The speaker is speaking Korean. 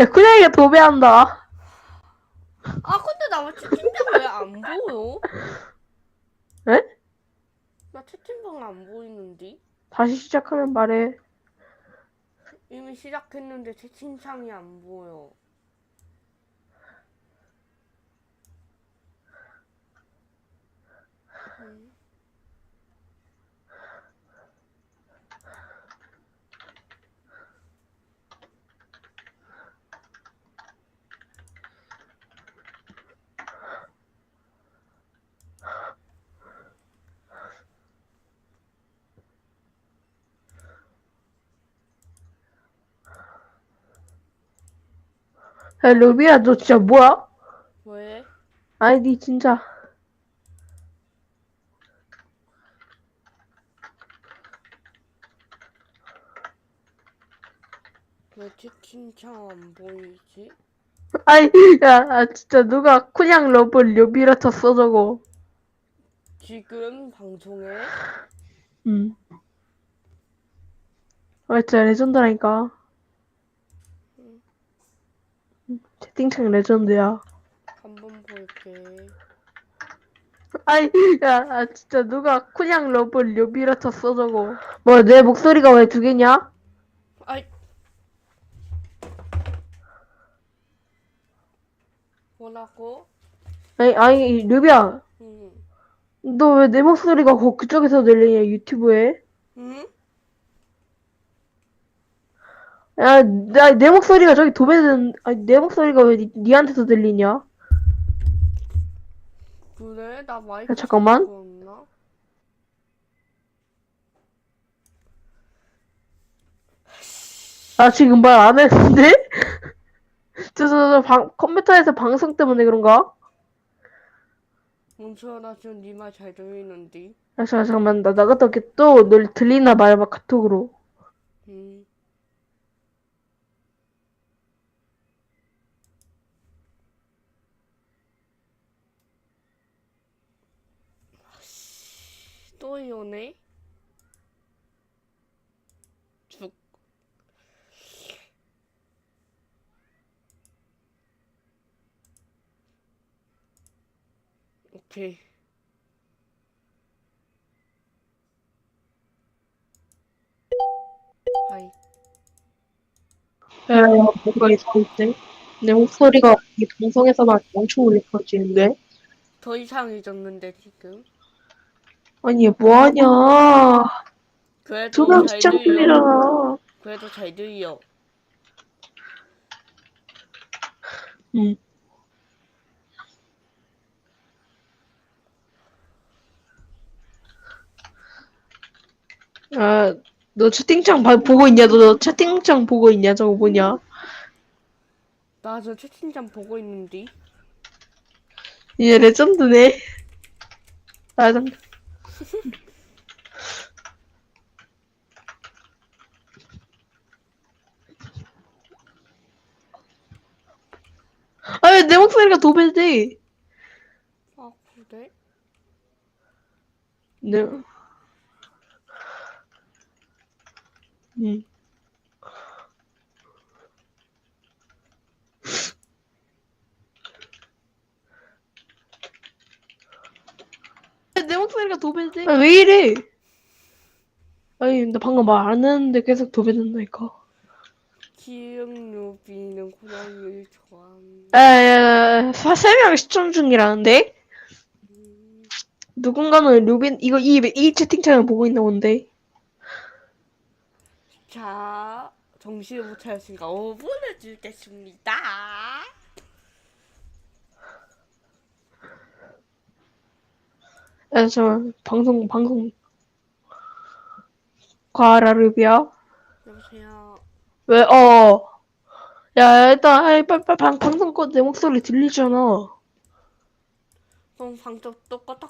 야, 쿠냥이가 도배한다. 아 근데 나왜 채팅방 왜안 보여? 에? 나 채팅방 안 보이는데? 다시 시작하면 말해. 이미 시작했는데 채팅창이 안 보여. 음. 야, 루비야, 너 진짜 뭐야? 왜? 아니, 니 진짜. 왜 채팅창 안 보이지? 아니, 야, 아, 진짜 누가 쿠냥 러브 루비라 쳤어, 저거. 지금 방송에 응. 아, 진짜 레전드라니까. 응, 채팅창 레전드야. 한번 볼게. 아니, 야, 아, 진짜 누가 쿠냥 러브 루비라 쳤어, 저거. 뭐, 내 목소리가 왜 두 개냐? 아이. 뭐라고? 아니, 아니, 루비야. 응. 너 왜 내 목소리가 거 그쪽에서 들리냐, 유튜브에? 응? 야, 나, 내 목소리가 저기 도배된, 아니, 내 목소리가 왜 니, 니한테서 들리냐? 그래? 나 마이크 야, 잠깐만. 없나? 나 지금 말 안 했는데? 저, 저, 저, 방, 컴퓨터에서 방송 때문에 그런가? 몬초야 나 지금 네 말 잘 들리는데. 야, 잠깐, 잠깐만, 나 나갔다 올게. 또, 널 들리나 말해봐, 카톡으로. 응. 또 이러네? 죽. 오케이. 하이. 야, 야, 뭔가 이상한데? 내 목소리가 이 방송에서만 엄청 울려 퍼지는데? 더 이상해졌는데 지금. 아니, 얘 뭐하냐. 그래도 두명 잘 시청 들려. 중이잖아. 그래도 잘 들려. 응. 아, 너 채팅창 봐- 보고 있냐? 너, 너 채팅창 보고 있냐? 저거 뭐냐? 나 저 채팅창 보고 있는데. 얘 레전드네. 아, 잠 아, 왜내 목소리가 도배돼? 아 그래? 네. 응. 내 목소리가 도배돼. 아, 왜 이래? 아니, 나 방금 말 안 했는데 계속 도배된다니까. 기흥유비는 고양이를 좋아한다. 에, 세명 시청 중이라는데? 누군가는 루빈, 이거, 이, 이 채팅창을 보고 있나 본데? 자, 정신을 못 차렸으니까 5분을 주겠습니다. 야, 저, 방송, 방송. 과라, 루비야? 여보세요. 왜, 어. 야, 일단, 아이, 방, 방송 꺼, 내 목소리 들리잖아. 그럼 방금 똑같아